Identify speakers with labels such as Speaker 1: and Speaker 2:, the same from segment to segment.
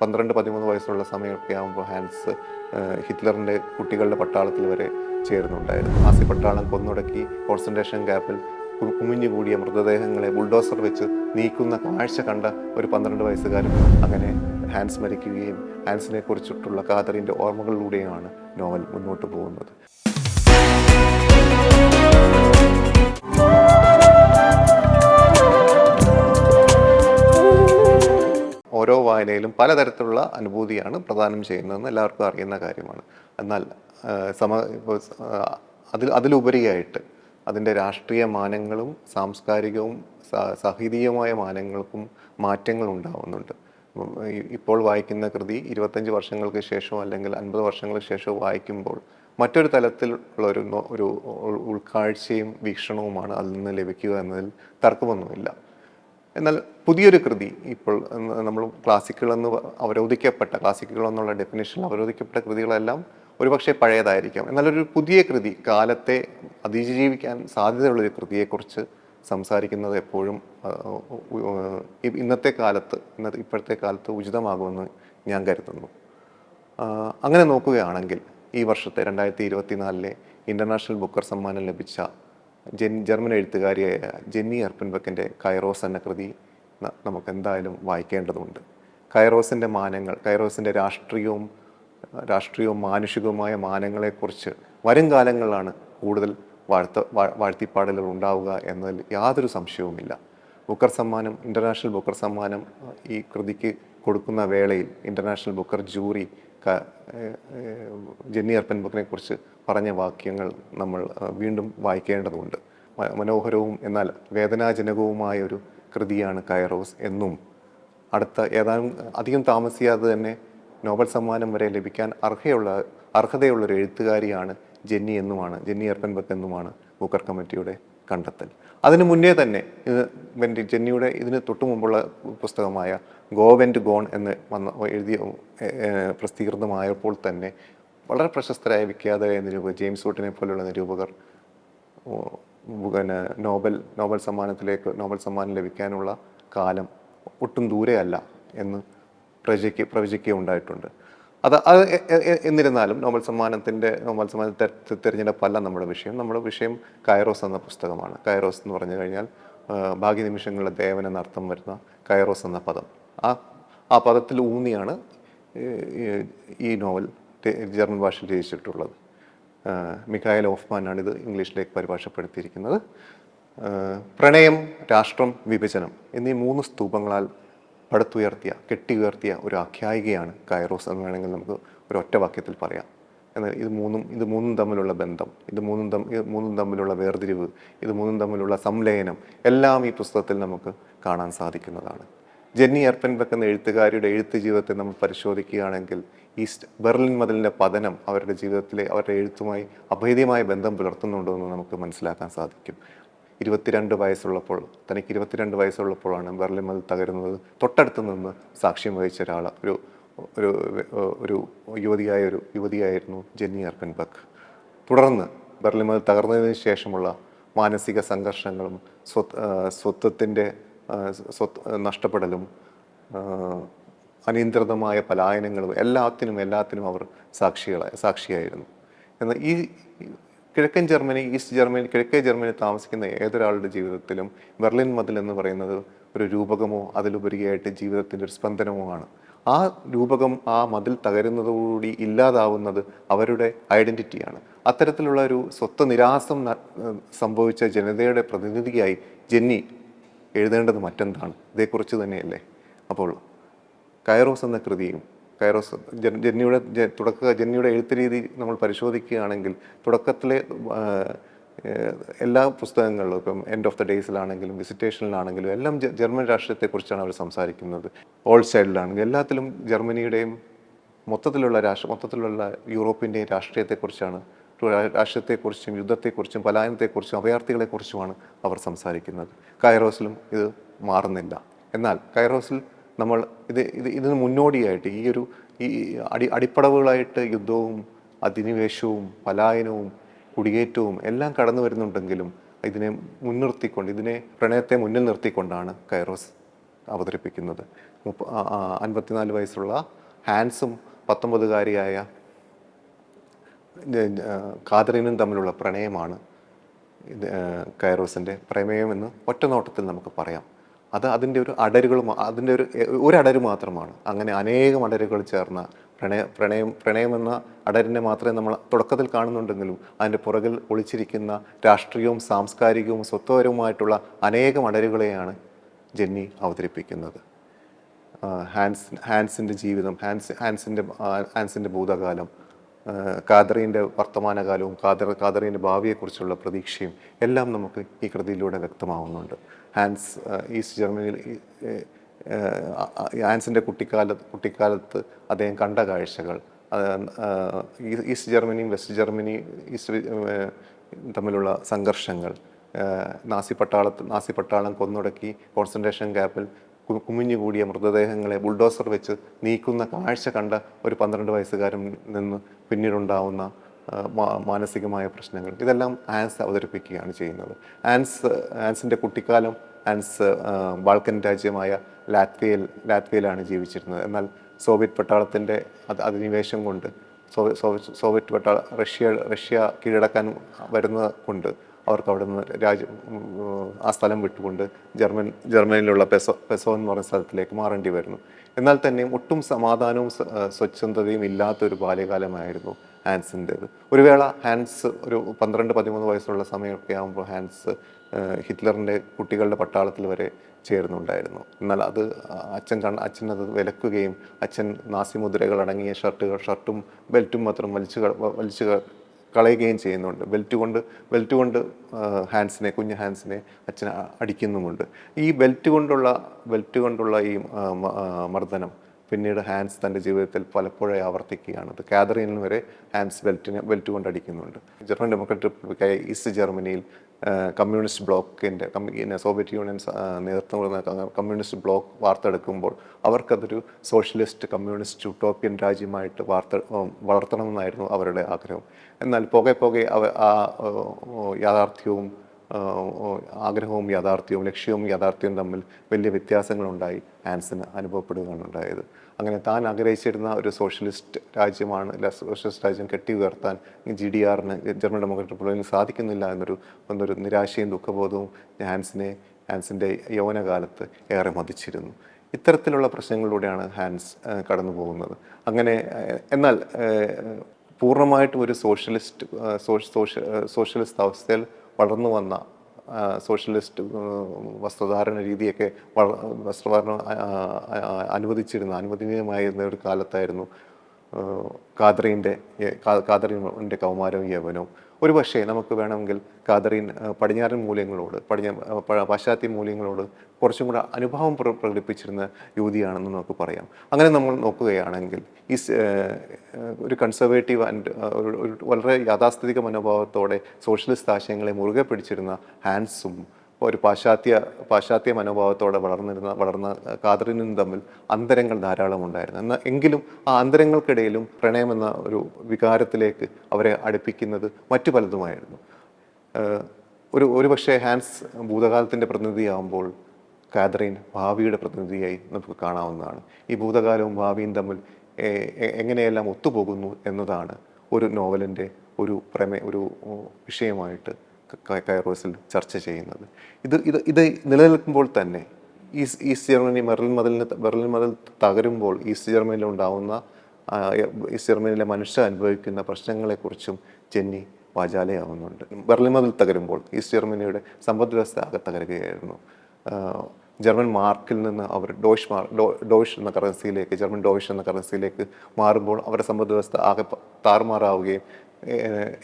Speaker 1: പന്ത്രണ്ട് പതിമൂന്ന് വയസ്സുള്ള സമയമൊക്കെ ആകുമ്പോൾ ഹാൻസ് ഹിറ്റ്ലറിന്റെ കുട്ടികളുടെ പട്ടാളത്തിൽ വരെ ചേരുന്നുണ്ടായിരുന്നു. ആസി പട്ടാളം കൊന്നുടക്കി കോൺസെൻട്രേഷൻ ക്യാമ്പിൽ കുമിഞ്ഞുകൂടിയ മൃതദേഹങ്ങളെ ബുൾഡോസർ വെച്ച് നീക്കുന്ന കാഴ്ച കണ്ട ഒരു പന്ത്രണ്ട് വയസ്സുകാരൻ അങ്ങനെ ഹാൻസ് മരിക്കുകയും ഹാൻസിനെ കുറിച്ചിട്ടുള്ള കാതറിന്റെ ഓർമ്മകളിലൂടെയാണ് നോവൽ മുന്നോട്ട് പോകുന്നത്. വായനയിലും പലതരത്തിലുള്ള അനുഭൂതിയാണ് പ്രദാനം ചെയ്യുന്നതെന്ന് എല്ലാവർക്കും അറിയുന്ന കാര്യമാണ്. എന്നാൽ സമ ഇപ്പോൾ അതിൽ അതിലുപരിയായിട്ട് അതിന്റെ രാഷ്ട്രീയ മാനങ്ങളും സാംസ്കാരികവും സാഹിതീയവുമായ മാനങ്ങൾക്കും മാറ്റങ്ങൾ ഉണ്ടാവുന്നുണ്ട്. ഇപ്പോൾ വായിക്കുന്ന കൃതി ഇരുപത്തഞ്ച് വർഷങ്ങൾക്ക് ശേഷമോ അല്ലെങ്കിൽ അൻപത് വർഷങ്ങൾക്ക് ശേഷമോ വായിക്കുമ്പോൾ മറ്റൊരു തലത്തിലുള്ള ഒരു ഒരു ഉൾ- ഉൾക്കാഴ്ചയും വീക്ഷണവുമാണ് അതിൽ നിന്ന് ലഭിക്കുക എന്നതിൽ തർക്കമൊന്നുമില്ല. എന്നാൽ പുതിയൊരു കൃതി ഇപ്പോൾ നമ്മൾ ക്ലാസിക്കുകൾ എന്ന് അവരോധിക്കപ്പെട്ട ക്ലാസിക്കുകൾ എന്നുള്ള ഡെഫിനേഷനിൽ അവരോധിക്കപ്പെട്ട കൃതികളെല്ലാം ഒരുപക്ഷെ പഴയതായിരിക്കാം. എന്നാൽ ഒരു പുതിയ കൃതി കാലത്തെ അതിജീവിക്കാൻ സാധ്യതയുള്ളൊരു കൃതിയെക്കുറിച്ച് സംസാരിക്കുന്നത് എപ്പോഴും ഇന്നത്തെ കാലത്ത് ഇന്നത്തെ ഇപ്പോഴത്തെ കാലത്ത് ഉചിതമാകുമെന്ന് ഞാൻ കരുതുന്നു. അങ്ങനെ നോക്കുകയാണെങ്കിൽ ഈ വർഷത്തെ രണ്ടായിരത്തി ഇരുപത്തിനാലിലെ ഇന്റർനാഷണൽ ബുക്കർ സമ്മാനം ലഭിച്ച ജർമ്മൻ എഴുത്തുകാരിയായ ജെന്നി അർപ്പൻബക്കിന്റെ കൈറോസ് എന്ന കൃതി നമുക്ക് എന്തായാലും വായിക്കേണ്ടതുണ്ട്. കൈറോസിന്റെ മാനങ്ങൾ കൈറോസിന്റെ രാഷ്ട്രീയവും രാഷ്ട്രീയവും മാനുഷികവുമായ മാനങ്ങളെക്കുറിച്ച് വരും കാലങ്ങളിലാണ് കൂടുതൽ വാഴ്ത്ത വാഴ്ത്തിപ്പാടലുകൾ ഉണ്ടാവുക എന്നതിൽ യാതൊരു സംശയവുമില്ല. ബുക്കർ സമ്മാനം ഇന്റർനാഷണൽ ബുക്കർ സമ്മാനം ഈ കൃതിക്ക് കൊടുക്കുന്ന വേളയിൽ ഇന്റർനാഷണൽ ബുക്കർ ജൂറി ജെന്നി അർപ്പൻ ബുക്കിനെ കുറിച്ച് പറഞ്ഞ വാക്യങ്ങൾ നമ്മൾ വീണ്ടും വായിക്കേണ്ടതുണ്ട്. മനോഹരവും എന്നാൽ വേദനാജനകവുമായ ഒരു കൃതിയാണ് കൈറോസ് എന്നും. അടുത്ത ഏതാനും അധികം താമസിയാതെ തന്നെ നോബൽ സമ്മാനം വരെ ലഭിക്കാൻ അർഹയുള്ള അർഹതയുള്ള ഒരു എഴുത്തുകാരിയാണ് ജെന്നി എന്നുമാണ് ജെന്നി അർപ്പൻബക്ക് എന്നുമാണ് ബുക്കർ കമ്മിറ്റിയുടെ കണ്ടെത്തൽ. അതിനു മുന്നേ തന്നെ വെന്റെ ജെന്നിയുടെ ഇതിന് തൊട്ടു മുമ്പുള്ള പുസ്തകമായ ഗോ വെന്റ് ഗോൺ എന്ന് വന്ന എഴുതിയ പ്രസിദ്ധീകൃതമായപ്പോൾ തന്നെ വളരെ പ്രശസ്തരായ വിഖ്യാതരായ നിരൂപകർ ജെയിംസ് വോട്ടിനെ പോലുള്ള നിരൂപകർ പിന്നെ നോബൽ നോബൽ സമ്മാനത്തിലേക്ക് നോബൽ സമ്മാനം ലഭിക്കാനുള്ള കാലം ഒട്ടും ദൂരെയല്ല എന്ന് പ്രവചിക്കുക പ്രവചിക്കുകയുണ്ടായിട്ടുണ്ട്. അത് അത് എന്നിരുന്നാലും നോബൽ സമ്മാനത്തിന്റെ നോബൽ സമ്മാന തെര- തിരഞ്ഞെടുപ്പല്ല നമ്മുടെ വിഷയം. നമ്മുടെ വിഷയം കൈറോസ് എന്ന പുസ്തകമാണ്. കൈറോസ് എന്ന് പറഞ്ഞു കഴിഞ്ഞാൽ ഭാഗ്യ ഭാഗ്യനിമിഷങ്ങളുടെ ദേവൻ എന്ന അർത്ഥം വരുന്ന കൈറോസ് എന്ന പദം. ആ ആ പദത്തിൽ ഊന്നിയാണ് ഈ- നോവൽ ജർമ്മൻ ഭാഷയിൽ രചിച്ചിട്ടുള്ളത്. മിഖായൽ ഓഫ്മാനാണ് ഇത് ഇംഗ്ലീഷിലേക്ക് പരിഭാഷപ്പെടുത്തിയിരിക്കുന്നത്. പ്രണയം രാഷ്ട്രം വിഭജനം എന്നീ മൂന്ന് സ്തൂപങ്ങളാൽ പടുത്തുയർത്തിയ കെട്ടിയുയർത്തിയ ഒരു ആഖ്യായികയാണ് കൈറോസ് എന്ന് വേണമെങ്കിൽ നമുക്ക് ഒരു ഒറ്റ വാക്യത്തിൽ പറയാം. എന്നാൽ ഇത് മൂന്നും ഇത് മൂന്നും തമ്മിലുള്ള ബന്ധം ഇത് മൂന്നും തമ്മിൽ മൂന്നും തമ്മിലുള്ള വേർതിരിവ് ഇത് മൂന്നും തമ്മിലുള്ള സംലയനം എല്ലാം ഈ പുസ്തകത്തിൽ നമുക്ക് കാണാൻ സാധിക്കുന്നതാണ്. ജെന്നി എർപ്പൻബെക്ക് എന്ന എഴുത്തുകാരിയുടെ എഴുത്ത് ജീവിതത്തെ നമ്മൾ പരിശോധിക്കുകയാണെങ്കിൽ ഈസ്റ്റ് ബെർലിൻ മതിലിന്റെ പതനം അവരുടെ ജീവിതത്തിലെ അവരുടെ എഴുത്തുമായി അഭേദ്യമായ ബന്ധം പുലർത്തുന്നുണ്ടോ എന്ന് നമുക്ക് മനസ്സിലാക്കാൻ സാധിക്കും. ഇരുപത്തിരണ്ട് വയസ്സുള്ളപ്പോൾ തനിക്ക് ഇരുപത്തിരണ്ട് വയസ്സുള്ളപ്പോഴാണ് ബെർലിൻ മതിൽ തകരുന്നത്. തൊട്ടടുത്ത് നിന്ന് സാക്ഷ്യം വഹിച്ച ഒരാൾ ഒരു ഒരു ഒരു യുവതിയായ ഒരു യുവതിയായിരുന്നു ജെന്നി അർപ്പൻബക്ക് തുടർന്ന് ബെർലിൻ മതിൽ തകർന്നതിന് ശേഷമുള്ള മാനസിക സംഘർഷങ്ങളും സ്വത്ത് സ്വത്വത്തിന്റെ സ്വത്ത് നഷ്ടപ്പെടലും അനിയന്ത്രിതമായ പലായനങ്ങളും എല്ലാത്തിനും എല്ലാത്തിനും അവർ സാക്ഷികളായി സാക്ഷിയായിരുന്നു. എന്നാൽ ഈ കിഴക്കൻ ജർമ്മനി ഈസ്റ്റ് ജർമ്മനി കിഴക്കേ ജർമ്മനി താമസിക്കുന്ന ഏതൊരാളുടെ ജീവിതത്തിലും ബെർലിൻ മതിൽ എന്ന് പറയുന്നത് ഒരു രൂപകമോ അതിലുപരിയായിട്ട് ജീവിതത്തിന്റെ ഒരു സ്പന്ദനമോ ആണ്. ആ രൂപകം ആ മതിൽ തകരുന്നതോടുകൂടി ഇല്ലാതാവുന്നത് അവരുടെ ഐഡന്റിറ്റിയാണ് അത്തരത്തിലുള്ള ഒരു സ്വത്ത് നിരാസം സംഭവിച്ച ജനതയുടെ പ്രതിനിധിയായി ജെന്നി എഴുതേണ്ടത് മറ്റെന്താണ്? ഇതേക്കുറിച്ച് തന്നെയല്ലേ? അപ്പോൾ കൈറോസ് എന്ന കൃതിയും കൈറോസ് ജന്നിയുടെ തുടക്ക ജെന്നിയുടെ എഴുത്ത് രീതി നമ്മൾ പരിശോധിക്കുകയാണെങ്കിൽ തുടക്കത്തിലെ എല്ലാ പുസ്തകങ്ങളിലും ഇപ്പം എൻഡ് ഓഫ് ദ ഡേയ്സിലാണെങ്കിലും വിസിറ്റേഷനിലാണെങ്കിലും എല്ലാം ജർമ്മൻ രാഷ്ട്രീയത്തെക്കുറിച്ചാണ് അവർ സംസാരിക്കുന്നത്. ഓൾ സൈഡിലാണെങ്കിലും എല്ലാത്തിലും ജർമ്മനിയുടെയും മൊത്തത്തിലുള്ള രാഷ്ട്ര മൊത്തത്തിലുള്ള യൂറോപ്പിന്റെയും രാഷ്ട്രീയത്തെക്കുറിച്ചാണ് രാഷ്ട്രീയത്തെക്കുറിച്ചും യുദ്ധത്തെക്കുറിച്ചും പലായനത്തെക്കുറിച്ചും അഭയാർത്ഥികളെക്കുറിച്ചുമാണ് അവർ സംസാരിക്കുന്നത്. കൈറോസിലും ഇത് മാറുന്നില്ല. എന്നാൽ കൈറോസിൽ നമ്മൾ ഇത് ഇത് ഇതിന് മുന്നോടിയായിട്ട് ഈ ഒരു ഈ അടി അടിപ്പടവുകളായിട്ട് യുദ്ധവും അധിനിവേശവും പലായനവും കുടിയേറ്റവും എല്ലാം കടന്നു വരുന്നുണ്ടെങ്കിലും ഇതിനെ മുൻനിർത്തിക്കൊണ്ട് ഇതിനെ പ്രണയത്തെ മുന്നിൽ നിർത്തിക്കൊണ്ടാണ് കൈറോസ് അവതരിപ്പിക്കുന്നത്. മുപ്പ അൻപത്തിനാല് വയസ്സുള്ള ഹാൻസും പത്തൊമ്പതുകാരിയായ കാതറിനും തമ്മിലുള്ള പ്രണയമാണ് കൈറോസിന്റെ പ്രമേയമെന്ന് ഒറ്റനോട്ടത്തിൽ നമുക്ക് പറയാം. അത് അതിന്റെ ഒരു അടരുകൾ അതിന്റെ ഒരു ഒരു അടര് മാത്രമാണ്. അങ്ങനെ അനേകം അടരുകൾ ചേർന്ന പ്രണയ പ്രണയം പ്രണയമെന്ന അടരിനെ മാത്രമേ നമ്മൾ തുടക്കത്തിൽ കാണുന്നുണ്ടെങ്കിലും അതിന്റെ പുറകിൽ ഒളിച്ചിരിക്കുന്ന രാഷ്ട്രീയവും സാംസ്കാരികവും സ്വത്വപരവുമായിട്ടുള്ള അനേകം അടരുകളെയാണ് ജെന്നി അവതരിപ്പിക്കുന്നത്. ഹാൻസ് ഹാൻസിന്റെ ജീവിതം ഹാൻസ് ഹാൻസിന്റെ ഹാൻസിന്റെ ഭൂതകാലം ആ, കാതറീന്റെ വർത്തമാനകാലവും കാതർ കാതറീന്റെ ഭാവിയെക്കുറിച്ചുള്ള പ്രതീക്ഷയും എല്ലാം നമുക്ക് ഈ കൃതിയിലൂടെ വ്യക്തമാവുന്നുണ്ട്. ഹാൻസ് ഈസ്റ്റ് ജർമ്മനിയിൽ ഹാൻസിന്റെ കുട്ടിക്കാല കുട്ടിക്കാലത്ത് അദ്ദേഹം കണ്ട കാഴ്ചകൾ ഈസ്റ്റ് ജർമ്മനിയും വെസ്റ്റ് ജർമ്മനി ഈസ്റ്റ് തമ്മിലുള്ള സംഘർഷങ്ങൾ നാസി പട്ടാളത്ത് നാസി പട്ടാളം കൊന്നൊടുക്കി കോൺസെൻട്രേഷൻ ക്യാമ്പിൽ കു- കുമിഞ്ഞുകൂടിയ മൃതദേഹങ്ങളെ ബുൾഡോസർ വെച്ച് നീക്കുന്ന കാഴ്ച കണ്ട ഒരു പന്ത്രണ്ട് വയസ്സുകാരൻ നിന്ന് പിന്നീടുണ്ടാവുന്ന മാനസികമായ പ്രശ്നങ്ങൾ. ഇതെല്ലാം ആൻസ് അവതരിപ്പിക്കുകയാണ് ചെയ്യുന്നത്. ആൻസ് ആൻസിന്റെ കുട്ടിക്കാലം ആൻസ് ബാൾക്കൻ രാജ്യമായ ലാത്വിയയിൽ ലാത്വിയയിലാണ് ജീവിച്ചിരുന്നത്. എന്നാൽ സോവിയറ്റ് പട്ടാളത്തിന്റെ അധിനിവേശം കൊണ്ട് സോവി- സോവി- സോവിയറ്റ് പട്ടാള റഷ്യ റഷ്യ കീഴടക്കാൻ വരുന്നത് കൊണ്ട് അവർക്ക് അവിടെ നിന്ന് രാജ്യം ആ സ്ഥലം വിട്ടുകൊണ്ട് ജർമ്മൻ ജർമ്മനിയിലുള്ള പെസോ പെസോ എന്ന് പറയുന്ന സ്ഥലത്തിലേക്ക് മാറേണ്ടി വരുന്നു. എന്നാൽ തന്നെയും ഒട്ടും സമാധാനവും സ്വ- ആ, സ്വച്ഛന്തതയും ഇല്ലാത്തൊരു ബാല്യകാലമായിരുന്നു ഹാൻസിന്റേത്. ഒരു വേള ഹാൻസ് ഒരു പന്ത്രണ്ട് പതിമൂന്ന് വയസ്സുള്ള സമയമൊക്കെ ആകുമ്പോൾ ഹാൻസ് ഹിറ്റ്ലറിന്റെ കുട്ടികളുടെ പട്ടാളത്തിൽ വരെ ചേർന്നുണ്ടായിരുന്നു എന്നാൽ അത് അച്ഛൻ കണ് അച്ഛൻ അത് വിലക്കുകയും അച്ഛൻ നാസി മുദ്രകൾ അടങ്ങിയ ഷർട്ടുകൾ ഷർട്ടും ബെൽറ്റും മാത്രം വലിച്ചു വലിച്ചു കളയുകയും ചെയ്യുന്നുണ്ട്. ബെൽറ്റ് കൊണ്ട് ബെൽറ്റ് കൊണ്ട് ഹാൻഡ്സിനെ ഹാൻസിനെ ഹാൻഡ്സിനെ അച്ഛൻ അടിക്കുന്നുമുണ്ട്. ഈ ബെൽറ്റ് കൊണ്ടുള്ള ബെൽറ്റ് കൊണ്ടുള്ള ഈ മർദ്ദനം പിന്നീട് ഹാൻസ് തന്റെ ജീവിതത്തിൽ പലപ്പോഴേ ആവർത്തിക്കുകയാണ്. അത് കാതറിനിൽ വരെ ഹാൻസ് ബെൽറ്റിനെ ബെൽറ്റ് കൊണ്ട് അടിക്കുന്നുണ്ട്. ജർമ്മൻ ഡെമോക്രാറ്റിക് റിപ്പബ്ലിക്കായ ഈസ്റ്റ് ജർമ്മനിയിൽ കമ്മ്യൂണിസ്റ്റ് ബ്ലോക്കിന്റെ സോവിയറ്റ് യൂണിയൻ നേതൃത്വം കൊടുക്കുന്ന കമ്മ്യൂണിസ്റ്റ് ബ്ലോക്ക് വാർത്തെടുക്കുമ്പോൾ അവർക്കതൊരു സോഷ്യലിസ്റ്റ് കമ്മ്യൂണിസ്റ്റ് യൂട്ടോപ്യൻ രാജ്യമായിട്ട് വാർത്ത വളർത്തണമെന്നായിരുന്നു അവരുടെ ആഗ്രഹം. എന്നാൽ പോകെ പോകെ അവ ആ യാഥാർത്ഥ്യവും ആഗ്രഹവും യാഥാർത്ഥ്യവും ലക്ഷ്യവും യാഥാർത്ഥ്യവും തമ്മിൽ വലിയ വ്യത്യാസങ്ങളുണ്ടായി. ആൻസിന് അനുഭവപ്പെടുകയാണ് ഉണ്ടായത്. അങ്ങനെ താൻ ആഗ്രഹിച്ചിരുന്ന ഒരു സോഷ്യലിസ്റ്റ് രാജ്യമാണ് അല്ല സോഷ്യലിസ്റ്റ് രാജ്യം കെട്ടി ഉയർത്താൻ ജി ഡി ആറിന് ജർമ്മൻ ഡെമോക്രാറ്റിക് റിപ്പബ്ലിക്കിന് സാധിക്കുന്നില്ല എന്നൊരു എന്നൊരു നിരാശയും ദുഃഖബോധവും ഹാൻസിനെ ഹാൻസിന്റെ യൗവനകാലത്ത് ഏറെ മതിച്ചിരുന്നു. ഇത്തരത്തിലുള്ള പ്രശ്നങ്ങളിലൂടെയാണ് ഹാൻസ് കടന്നു പോകുന്നത് അങ്ങനെ എന്നാൽ പൂർണമായിട്ടും ഒരു സോഷ്യലിസ്റ്റ് സോഷ്യ- സോഷ്യ- സോഷ്യലിസ്റ്റ് അവസ്ഥയിൽ വളർന്നു വന്ന സോഷ്യലിസ്റ്റ് വസ്ത്രധാരണ രീതിയൊക്കെ വസ്ത്രധാരണ അനുവദിച്ചിരുന്ന അനുവദനീയമായിരുന്ന ഒരു കാലത്തായിരുന്നു കാതറീന്റെ കാതറീന്റെ കൗമാരവും യവനവും. ഒരു പക്ഷേ നമുക്ക് വേണമെങ്കിൽ കാതറീൻ പടിഞ്ഞാറൻ മൂല്യങ്ങളോട് പടിഞ്ഞ പാശ്ചാത്യ മൂല്യങ്ങളോട് കുറച്ചും കൂടെ അനുഭവം പ്ര- പ്രകടിപ്പിച്ചിരുന്ന യുവതിയാണെന്ന് നമുക്ക് പറയാം. അങ്ങനെ നമ്മൾ നോക്കുകയാണെങ്കിൽ ഈ ഒരു കൺസർവേറ്റീവ് ആൻഡ് ഒരു വളരെ യാഥാസ്ഥിതിക മനോഭാവത്തോടെ സോഷ്യലിസ്റ്റ് ആശയങ്ങളെ മുറുകെ പിടിച്ചിരുന്ന ഹാൻസും ഒരു പാശ്ചാത്യ പാശ്ചാത്യ മനോഭാവത്തോടെ വളർന്നിരുന്ന വളർന്ന കാതറിനും തമ്മിൽ അന്തരങ്ങൾ ധാരാളം ഉണ്ടായിരുന്നു. എന്നാൽ എങ്കിലും ആ അന്തരങ്ങൾക്കിടയിലും പ്രണയം എന്ന ഒരു വികാരത്തിലേക്ക് അവരെ അടുപ്പിക്കുന്നത് മറ്റു പലതുമായിരുന്നു. ഒരു ഒരു പക്ഷേ ഹാൻസ് ഭൂതകാലത്തിന്റെ പ്രതിനിധിയാകുമ്പോൾ കാതറിൻ ഭാവിയുടെ പ്രതിനിധിയായി നമുക്ക് കാണാവുന്നതാണ്. ഈ ഭൂതകാലവും ഭാവിയും തമ്മിൽ എങ്ങനെയെല്ലാം ഒത്തുപോകുന്നു എന്നതാണ് ഒരു നോവലിന്റെ ഒരു പ്രമേ ഒരു വിഷയമായിട്ട് കൈറോസിൽ ചർച്ച ചെയ്യുന്നത്. ഇത് ഇത് ഇത് നിലനിൽക്കുമ്പോൾ തന്നെ ഈസ് ഈസ്റ്റ് ജർമ്മനി ബെർലിൻ മതിലിന് ബെർലിൻ മതിൽ തകരുമ്പോൾ ഈസ്റ്റ് ജർമ്മനിയിൽ ഉണ്ടാവുന്ന ഈസ്റ്റ് ജർമ്മനിയിലെ മനുഷ്യർ അനുഭവിക്കുന്ന പ്രശ്നങ്ങളെക്കുറിച്ചും ചെന്നി വാചാലയാവുന്നുണ്ട്. ബെർലിൻ മതിൽ തകരുമ്പോൾ ഈസ്റ്റ് ജർമ്മനിയുടെ സമ്പദ് വ്യവസ്ഥ ആകെ തകരുകയായിരുന്നു. ജർമ്മൻ മാർക്കിൽ നിന്ന് അവർ ഡോഷ് മാർ ഡോഷ് എന്ന കറൻസിയിലേക്ക് ജർമ്മൻ ഡോഷ് എന്ന കറൻസിയിലേക്ക് മാറുമ്പോൾ അവരുടെ സമ്പദ് വ്യവസ്ഥ ആകെ താറുമാറാവുകയും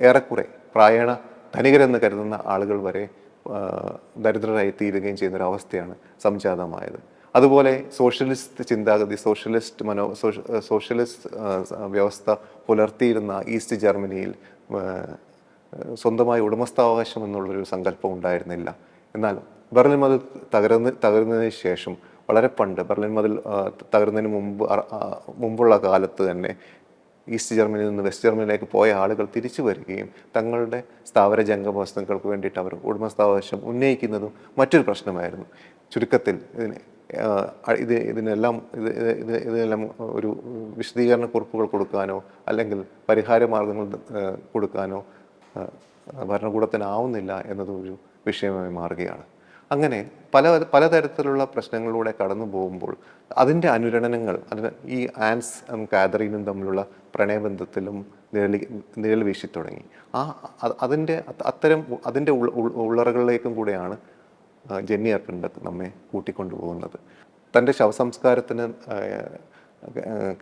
Speaker 1: ഏറെക്കുറെ പ്രായണ ധനികരെന്ന് കരുതുന്ന ആളുകൾ വരെ ദരിദ്രരായി തീരുകയും ചെയ്യുന്ന ഒരു അവസ്ഥയാണ് സംജാതമായത്. അതുപോലെ സോഷ്യലിസ്റ്റ് ചിന്താഗതി സോഷ്യലിസ്റ്റ് മനോ സോഷ്യ- സോഷ്യലിസ്റ്റ് വ്യവസ്ഥ പുലർത്തിയിരുന്ന ഈസ്റ്റ് ജർമ്മനിയിൽ സ്വന്തമായി ഉടമസ്ഥാവകാശം എന്നുള്ളൊരു സങ്കല്പം ഉണ്ടായിരുന്നില്ല. എന്നാൽ ബെർലിൻ മതിൽ തകർന്ന് തകർന്നതിന് ശേഷം വളരെ പണ്ട് ബെർലിൻ മതിൽ തകർന്നതിന് മുമ്പ് മുമ്പുള്ള കാലത്ത് തന്നെ ഈസ്റ്റ് ജർമ്മനിയിൽ നിന്ന് വെസ്റ്റ് ജർമ്മനിയിലേക്ക് പോയ ആളുകൾ തിരിച്ചു വരികയും തങ്ങളുടെ സ്ഥാവര ജംഗമ വസ്തുക്കൾക്ക് വേണ്ടിയിട്ട് അവർ ഉടമസ്ഥാവകാശം ഉന്നയിക്കുന്നതും മറ്റൊരു പ്രശ്നമായിരുന്നു. ചുരുക്കത്തിൽ ഇതിനെ ഇത് ഇതിനെല്ലാം ഇത് ഇത് ഇത് ഇതിനെല്ലാം ഒരു വിശദീകരണ കുറിപ്പുകൾ കൊടുക്കാനോ അല്ലെങ്കിൽ പരിഹാര മാർഗങ്ങൾ കൊടുക്കാനോ ഭരണകൂടത്തിനാവുന്നില്ല എന്നതൊരു വിഷയമായി മാറുകയാണ്. അങ്ങനെ പല പലതരത്തിലുള്ള പ്രശ്നങ്ങളിലൂടെ കടന്നു പോകുമ്പോൾ അതിന്റെ അനുരണനങ്ങൾ അതിന് ഈ ആൻസ് കാതറീനും തമ്മിലുള്ള പ്രണയബന്ധത്തിലും നിഴലി നിഴൽ വീശി തുടങ്ങി. ആ അതിന്റെ അത്തരം അതിന്റെ ഉള്ളറകളിലേക്കും കൂടെയാണ് ജെന്നി അർപ്പിന്റെ നമ്മെ കൂട്ടിക്കൊണ്ടുപോകുന്നത്. തന്റെ ശവസംസ്കാരത്തിന്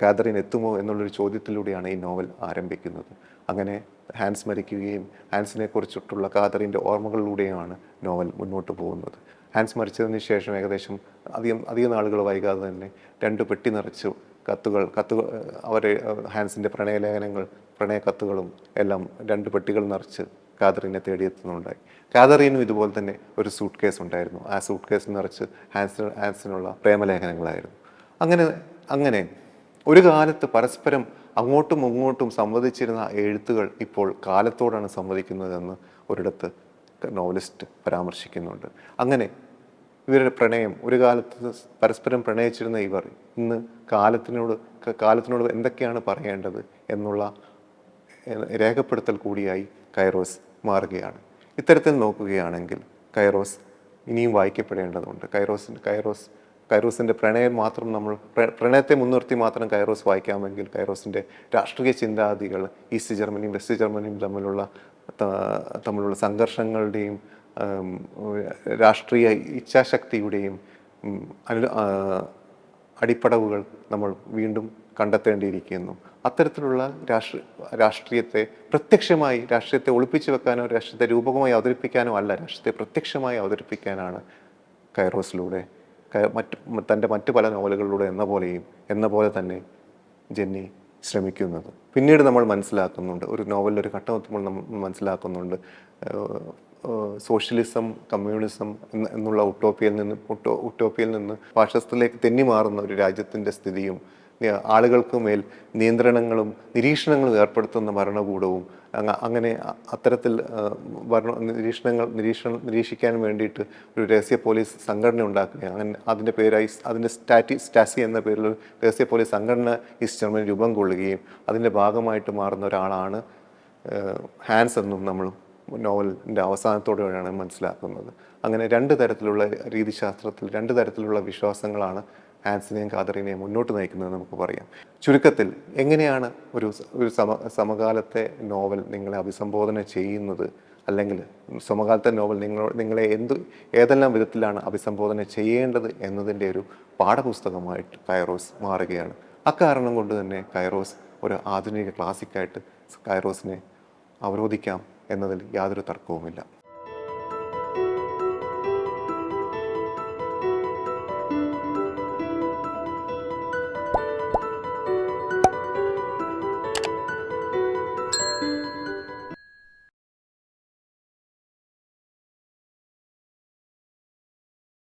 Speaker 1: കാതറിൻ എത്തുമോ എന്നുള്ളൊരു ചോദ്യത്തിലൂടെയാണ് ഈ നോവൽ ആരംഭിക്കുന്നത്. അങ്ങനെ ഹാൻസ് മരിക്കുകയും ഹാൻസിനെ കുറിച്ചിട്ടുള്ള കാതറിന്റെ ഓർമ്മകളിലൂടെയാണ് നോവൽ മുന്നോട്ട് പോകുന്നത്. ഹാൻസ് മരിച്ചതിന് ശേഷം ഏകദേശം അധികം അധിക നാളുകൾ വൈകാതെ തന്നെ രണ്ട് പെട്ടി നിറച്ചു കത്തുകൾ കത്തുകൾ അവർ ഹാൻസിന്റെ പ്രണയലേഖനങ്ങൾ പ്രണയ കത്തുകളും എല്ലാം രണ്ട് പെട്ടികൾ നിറച്ച് കാതറിനെ തേടിയെത്തുന്നുണ്ടായി. കാതറിനും ഇതുപോലെ തന്നെ ഒരു സൂട്ട് കേസ് ഉണ്ടായിരുന്നു. ആ സൂട്ട് കേസ് നിറച്ച് ഹാൻസ് ഹാൻസിനുള്ള പ്രേമലേഖനങ്ങളായിരുന്നു. അങ്ങനെ അങ്ങനെ ഒരു കാലത്ത് പരസ്പരം അങ്ങോട്ടും ഇങ്ങോട്ടും സംവദിച്ചിരുന്ന എഴുത്തുകൾ ഇപ്പോൾ കാലത്തോടാണ് സംവദിക്കുന്നതെന്ന് ഒരിടത്ത് നോവലിസ്റ്റ് പരാമർശിക്കുന്നുണ്ട്. അങ്ങനെ ഇവരുടെ പ്രണയം ഒരു കാലത്ത് പരസ്പരം പ്രണയിച്ചിരുന്ന ഇവർ ഇന്ന് കാലത്തിനോട് കാലത്തിനോട് എന്തൊക്കെയാണ് പറയേണ്ടത് എന്നുള്ള രേഖപ്പെടുത്തൽ കൂടിയായി കൈറോസ് മാറുകയാണ്. ഇത്തരത്തിൽ നോക്കുകയാണെങ്കിൽ കൈറോസ് ഇനിയും വായിക്കപ്പെടേണ്ടതുണ്ട്. കൈറോസ് കൈറോസ് കൈറോസിന്റെ പ്രണയം മാത്രം നമ്മൾ പ്രണയത്തെ മുൻനിർത്തി മാത്രം കൈറോസ് വായിക്കാമെങ്കിൽ കൈറോസിന്റെ രാഷ്ട്രീയ ചിന്താഗതികൾ ഈസ്റ്റ് ജർമ്മനിയും വെസ്റ്റ് ജർമ്മനിയും തമ്മിലുള്ള തമ്മിലുള്ള സംഘർഷങ്ങളുടെയും രാഷ്ട്രീയ ഇച്ഛാശക്തിയുടെയും അനു അടിപ്പടവുകൾ നമ്മൾ വീണ്ടും കണ്ടെത്തേണ്ടിയിരിക്കുന്നു. അത്തരത്തിലുള്ള രാഷ്ട്ര രാഷ്ട്രീയത്തെ പ്രത്യക്ഷമായി രാഷ്ട്രീയത്തെ ഒളിപ്പിച്ചു വെക്കാനോ രാഷ്ട്രീയത്തെ രൂപകമായി അവതരിപ്പിക്കാനോ അല്ല രാഷ്ട്രീയത്തെ പ്രത്യക്ഷമായി അവതരിപ്പിക്കാനാണ് കൈറോസിലൂടെ മറ്റ് തന്റെ മറ്റു പല നോവലുകളിലൂടെ എന്ന പോലെയും എന്ന പോലെ തന്നെ ജെന്നി ശ്രമിക്കുന്നത്. പിന്നീട് നമ്മൾ മനസ്സിലാക്കുന്നുണ്ട് ഒരു നോവലിൽ ഒരു ഘട്ടം എത്തുമ്പോൾ നമ്മൾ മനസ്സിലാക്കുന്നുണ്ട് സോഷ്യലിസം കമ്മ്യൂണിസം എന്ന എന്നുള്ള ഉട്ടോപ്പിയയിൽ നിന്ന് ഒട്ടോ ഉട്ടോപ്പിയയിൽ നിന്ന് ഫാഷിസത്തിലേക്ക് തെന്നി മാറുന്ന ഒരു രാജ്യത്തിന്റെ സ്ഥിതിയും ആളുകൾക്ക് മേൽ നിയന്ത്രണങ്ങളും നിരീക്ഷണങ്ങളും ഏർപ്പെടുത്തുന്ന ഭരണകൂടവും അങ്ങ- അങ്ങനെ അത്തരത്തിൽ ഭരണ നിരീക്ഷണങ്ങൾ നിരീക്ഷണം നിരീക്ഷിക്കാൻ വേണ്ടിയിട്ട് ഒരു രഹസ്യ പോലീസ് സംഘടന ഉണ്ടാക്കുകയാണ്. അങ്ങനെ അതിന്റെ പേരായി അതിന്റെ സ്റ്റാറ്റി സ്റ്റാസി എന്ന പേരിൽ രഹസ്യ പോലീസ് സംഘടന ഈസ്റ്റ് ജർമ്മനി രൂപം കൊള്ളുകയും അതിന്റെ ഭാഗമായിട്ട് മാറുന്ന ഒരാളാണ് ഹാൻസ് എന്നും നമ്മൾ നോവലിന്റെ അവസാനത്തോടെയാണ് മനസ്സിലാക്കുന്നത്. അങ്ങനെ രണ്ട് തരത്തിലുള്ള രീതിശാസ്ത്രത്തിൽ രണ്ട് തരത്തിലുള്ള വിശ്വാസങ്ങളാണ് ഹാൻസിനെയും കാതറിനെയും മുന്നോട്ട് നയിക്കുന്നത് നമുക്ക് പറയാം. ചുരുക്കത്തിൽ എങ്ങനെയാണ് ഒരു ഒരു സമ സമകാലത്തെ നോവൽ നിങ്ങളെ അഭിസംബോധന ചെയ്യുന്നത്? അല്ലെങ്കിൽ സമകാലത്തെ നോവൽ നിങ്ങൾ നിങ്ങളെ എന്ത് ഏതെല്ലാം വിധത്തിലാണ് അഭിസംബോധന ചെയ്യേണ്ടത് എന്നതിന്റെ ഒരു പാഠപുസ്തകമായിട്ട് കൈറോസ് മാറുകയാണ്. അക്കാരണം കൊണ്ട് തന്നെ കൈറോസ് ഒരു ആധുനിക ക്ലാസിക്കായിട്ട് കൈറോസിനെ അവരോധിക്കാം എന്നതിൽ യാതൊരു തർക്കവുമില്ല.